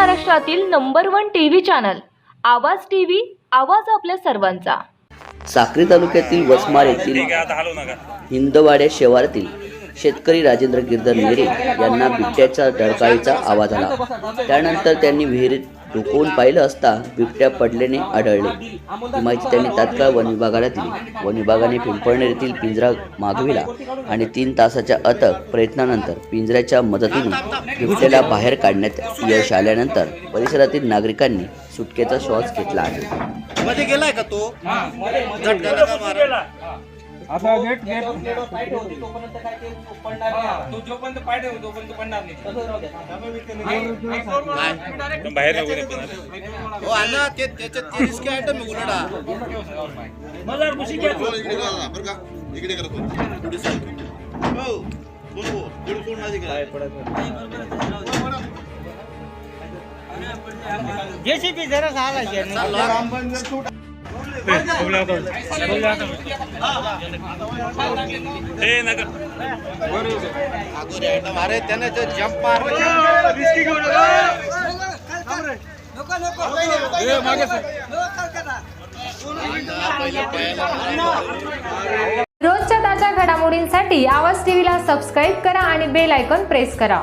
महाराष्ट्रातील number one TV channel Awaaz TV Awaaz आपल्या सर्वांचा. साक्री तालुक्यातील वसमार येथील हिंदवाड्या शिवारातील शेतकरी राजेंद्र गिरधर नेरे यांना बिबट्याचा डरकाळीचा आवाज आला. त्यानंतर त्यांनी विहिरीत डोकवून पाहिलं असता बिबट्या पडल्याने आढळले. ही माहिती त्यांनी तात्काळ वन विभागाला दिली. वन विभागाने पिंपळनेर येथील पिंजरा मागविला आणि तीन तासाच्या अथक प्रयत्नानंतर पिंजऱ्याच्या मदतीने बिबट्याला बाहेर काढण्यात यश आल्यानंतर परिसरातील नागरिकांनी सुटकेचा श्वास घेतला आहे. मध्ये गेलाय का तो झटका नका मारा. आता गेट गेट तो जोपर्यंत पाय ठेवतो तोपर्यंत पडणार नाही बाहेर हो आला ते त्याच्यात ते रिस्क आयटम आहे उलटा इकडे करा बरं का इकडे करा तुम्ही. पुढे सरका. हो सोड माझी करा. जेसीबी जरा झाला अरे त्याने जम्प मार रोजच्या ताज्या घडामोडींसाठी आवाज टीव्हीला सबस्क्राईब करा आणि बेल आयकॉन प्रेस करा.